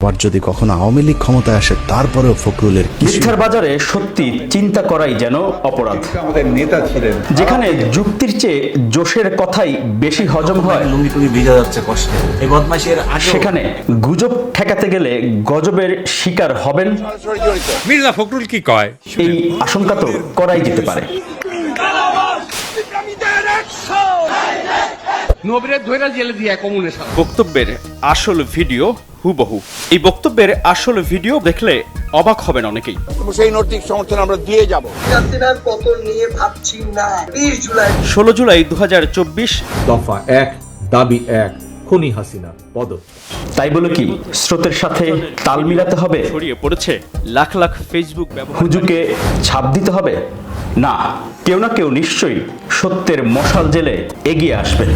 আবার যদি কখনো আওয়ামী লীগ ক্ষমতায় আসে তারপরেও ফখরুলের মিথ্যার বাজারে সত্যি চিন্তা করাই যেন অপরাধ। আমাদের নেতা ছিলেন। যেখানে যুক্তির চেয়ে জোশের কথাই বেশি হজম হয়। লুঙ্গি টুঙ্গি ভিজা যাচ্ছে কষ্টে। এই বদমাইশের আগে সেখানে গুজব ঠেকাতে গেলে গজবের শিকার হবেন। মির্জা ফখরুল কি কয়? এই আশঙ্কা তো করাই যেতে পারে। নবীরে ধৈরা জেলে দিয়ে কমুনে বক্তব্যের আসল ভিডিও হুবহু। এই বক্তব্যের আসল ভিডিও দেখলে অবাক হবেন অনেকেই। সেই নৈতিক সমর্থন আমরা দিয়ে যাব। হাসিনার পতন নিয়ে ভাবছি না। জুলাই। ষোলো দফা এক দাবি এক খুনি হাসিনা পদ। তাই বলে কি স্রোতের সাথে তাল মিলাতে হবে? ছড়িয়ে পড়েছে লাখ লাখ ফেসবুক হুজুকে ছাপ দিতে হবে? না কেউ না কেউ নিশ্চয়ই সত্যের মশাল জেলে এগিয়ে আসবে